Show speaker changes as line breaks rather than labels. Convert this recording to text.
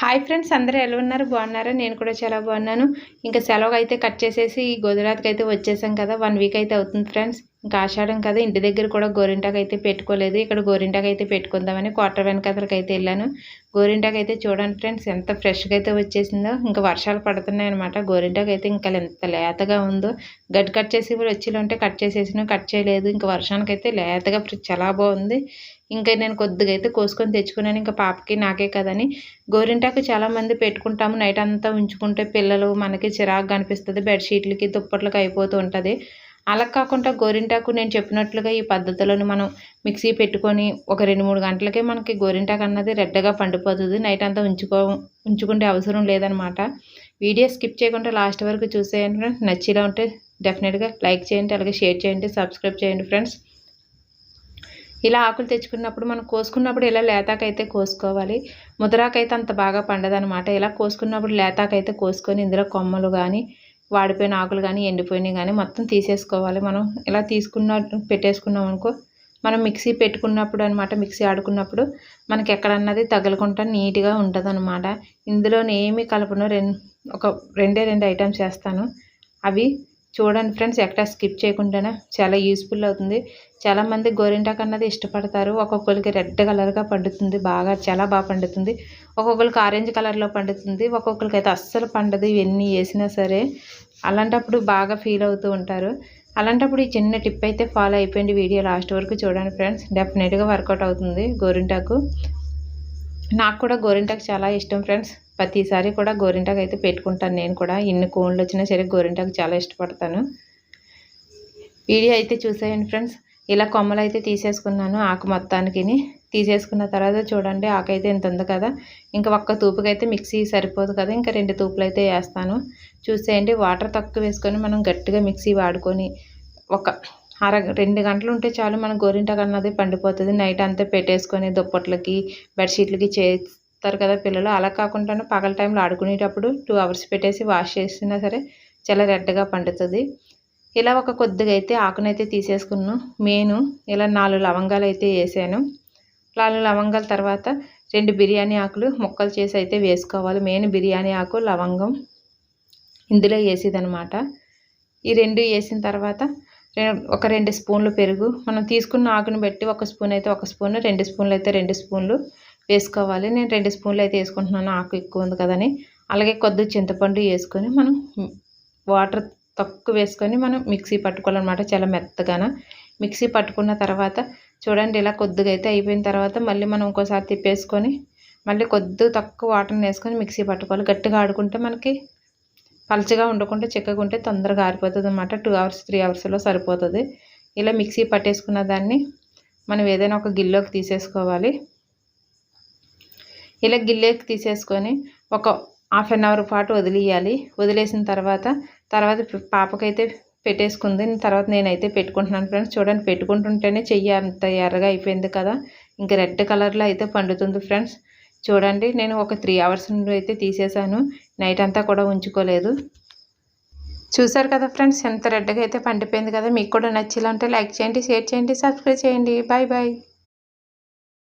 Hi friends అందరూ ఎలా ఉన్నారు? బాగున్నారా? నేను కూడా చాలా బాగున్నాను. ఇంకా సెలవు అయితే కట్ చేసేసి గుజరాత్కి అయితే వచ్చేసాం కదా వన్ వీక్ అయితే అవుతుంది ఫ్రెండ్స్ ఇంకా ఆషాఢం కదా ఇంటి దగ్గర కూడా గోరింటాకు అయితే పెట్టుకోలేదు. ఇక్కడ గోరింటాకు అయితే పెట్టుకుందామని క్వార్టర్ వెనకాతలకి అయితే వెళ్ళాను. గోరింటాకు అయితే చూడండి ఫ్రెండ్స్ ఎంత ఫ్రెష్గా అయితే వచ్చేసిందో ఇంకా వర్షాలు పడుతున్నాయి అనమాట గోరింటాకు అయితే ఇంకా ఎంత లేతగా ఉందో గడ్డి కట్ చేసి వచ్చి ఉంటే కట్ చేసేసిన కట్ చేయలేదు. ఇంకా వర్షానికి అయితే లేతగా చాలా బాగుంది. ఇంకా నేను కొద్దిగా అయితే కోసుకొని తెచ్చుకున్నాను. ఇంకా పాపకి నాకే కదని. గోరింటాకు చాలామంది పెట్టుకుంటాము. నైట్ అంతా ఉంచుకుంటే పిల్లలు మనకి చిరాకు కనిపిస్తుంది బెడ్షీట్లకి దుప్పట్లకి అయిపోతూ ఉంటుంది. అలా కాకుండా గోరింటాకు నేను చెప్పినట్లుగా ఈ పద్ధతిలోని మనం మిక్సీ పెట్టుకొని ఒక రెండు మూడు గంటలకే మనకి గోరింటాకు అన్నది రెడ్డగా పండిపోతుంది. నైట్ అంతా ఉంచుకో ఉంచుకుంటే అవసరం లేదనమాట. వీడియో స్కిప్ చేయకుండా లాస్ట్ వరకు చూసేయండి ఫ్రెండ్స్. నచ్చిలా ఉంటే డెఫినెట్గా లైక్ చేయండి అలాగే షేర్ చేయండి సబ్స్క్రైబ్ చేయండి ఫ్రెండ్స్. ఇలా ఆకులు తెచ్చుకున్నప్పుడు మనం కోసుకున్నప్పుడు ఇలా లేతాకైతే కోసుకోవాలి? ముద్రాకైతే అంత బాగా పండదనమాట. ఇలా కోసుకున్నప్పుడు లేతాకైతే కోసుకొని ఇందులో కొమ్మలు కానీ వాడిపోయిన ఆకులు కానీ ఎండిపోయినాయి కానీ మొత్తం తీసేసుకోవాలి. మనం ఇలా తీసుకున్న పెట్టేసుకున్నాం అనుకో మనం మిక్సీ పెట్టుకున్నప్పుడు అనమాట మిక్సీ ఆడుకున్నప్పుడు మనకి ఎక్కడన్నది తగలకుండా నీట్గా ఉంటుంది అనమాట ఇందులో ఏమి కలపను రెండు ఒక రెండే రెండు ఐటమ్స్ చేస్తాను. అవి చూడండి ఫ్రెండ్స్ ఎక్కడ స్కిప్ చేయకుండానే చాలా యూస్ఫుల్ అవుతుంది. చాలామంది గోరింటాకు అన్నది ఇష్టపడతారు. ఒక్కొక్కరికి రెడ్ కలర్గా పండుతుంది బాగా చాలా బాగా పండుతుంది. ఒక్కొక్కరికి ఆరెంజ్ కలర్లో పండుతుంది. ఒక్కొక్కరికి అయితే అస్సలు పండదు ఇవన్నీ వేసినా సరే. అలాంటప్పుడు బాగా ఫీల్ అవుతూ ఉంటారు. అలాంటప్పుడు ఈ చిన్న టిప్ అయితే ఫాలో అయిపోయింది వీడియో లాస్ట్ వరకు చూడండి ఫ్రెండ్స్. డెఫినెట్గా వర్కౌట్ అవుతుంది గోరింటాకు. నాకు కూడా గోరింటాకు చాలా ఇష్టం ఫ్రెండ్స్. ప్రతిసారి కూడా గోరింటాకు అయితే పెట్టుకుంటాను. నేను కూడా ఎన్ని కోన్లు వచ్చినా సరే గోరింటాకు చాలా ఇష్టపడతాను. వీడియో అయితే చూసేయండి ఫ్రెండ్స్. ఇలా కొమ్మలు అయితే తీసేసుకున్నాను ఆకు మొత్తానికి తీసేసుకున్న తర్వాత చూడండి ఆకు అయితే ఎంత ఉంది కదా. ఇంకా ఒక్క తూపుకైతే మిక్సీ సరిపోదు కదా. ఇంకా రెండు తూపులు అయితే వేస్తాను. చూసేయండి వాటర్ తక్కువ వేసుకొని మనం గట్టిగా మిక్సీ వాడుకొని ఒక అర రెండు గంటలు ఉంటే చాలు మన గోరింటాకు అన్నది పండిపోతుంది. నైట్ అంతా పెట్టేసుకొని దుప్పట్లకి బెడ్షీట్లకి చేస్తారు కదా పిల్లలు. అలా కాకుండా పగల టైంలో ఆడుకునేటప్పుడు టూ అవర్స్ పెట్టేసి వాష్ చేసినా సరే చాలా రెడ్గా పండుతుంది. ఇలా ఒక కొద్దిగా అయితే ఆకునైతే తీసేసుకున్నాను. మెయిన్ ఇలా నాలుగు లవంగాలు అయితే వేసాను. నాలుగు లవంగాల తర్వాత రెండు బిర్యానీ ఆకులు ముక్కలు చేసి అయితే వేసుకోవాలి. మెయిన్ బిర్యానీ ఆకు లవంగం ఇందులో వేసేదనమాట ఈ రెండు వేసిన తర్వాత ఒక రెండు స్పూన్లు పెరుగు. మనం తీసుకున్న ఆకును బట్టి ఒక స్పూన్ అయితే ఒక స్పూన్ రెండు స్పూన్లు అయితే రెండు స్పూన్లు వేసుకోవాలి. నేను రెండు స్పూన్లు అయితే వేసుకుంటున్నాను. ఆకు ఎక్కువ ఉంది కదని. అలాగే కొద్ది చింతపండు వేసుకొని మనం వాటర్ తక్కువ వేసుకొని మనం మిక్సీ పట్టుకోవాలన్నమాట చాలా మెత్తగాన. మిక్సీ పట్టుకున్న తర్వాత చూడండి ఇలా కొద్దిగా అయితే అయిపోయిన తర్వాత మళ్ళీ మనం ఇంకోసారి తిప్పేసుకొని మళ్ళీ కొద్ది తక్కువ వాటర్ని వేసుకొని మిక్సీ పట్టుకోవాలి. గట్టిగా ఆడుకుంటే మనకి పలచగా ఉండకుండా చిక్కగా ఉంటే తొందరగా ఆరిపోతుంది అనమాట టూ అవర్స్ త్రీ అవర్స్లో సరిపోతుంది. ఇలా మిక్సీ పట్టేసుకున్న దాన్ని మనం ఏదైనా ఒక గిల్లోకి తీసేసుకోవాలి. ఇలా గిల్లేకి తీసేసుకొని ఒక హాఫ్ అన్ అవర్ పాటు వదిలేయాలి. వదిలేసిన తర్వాత తర్వాత పాపకైతే పెట్టేసుకుంది. తర్వాత నేనైతే పెట్టుకుంటున్నాను ఫ్రెండ్స్. చూడండి పెట్టుకుంటుంటేనే చెయ్యి అంత ఎర్రగా అయిపోయింది కదా. ఇంకా రెడ్ కలర్లో అయితే పండుతుంది ఫ్రెండ్స్. చూడండి నేను ఒక త్రీ అవర్స్ నుండి అయితే తీసేసాను. నైట్ అంతా కూడా ఉంచుకోలేదు. చూసారు కదా ఫ్రెండ్స్ ఎంత రెడ్గా అయితే పండిపోయింది కదా. మీకు కూడా నచ్చేలా ఉంటే లైక్ చేయండి షేర్ చేయండి సబ్స్క్రైబ్ చేయండి. Bye bye.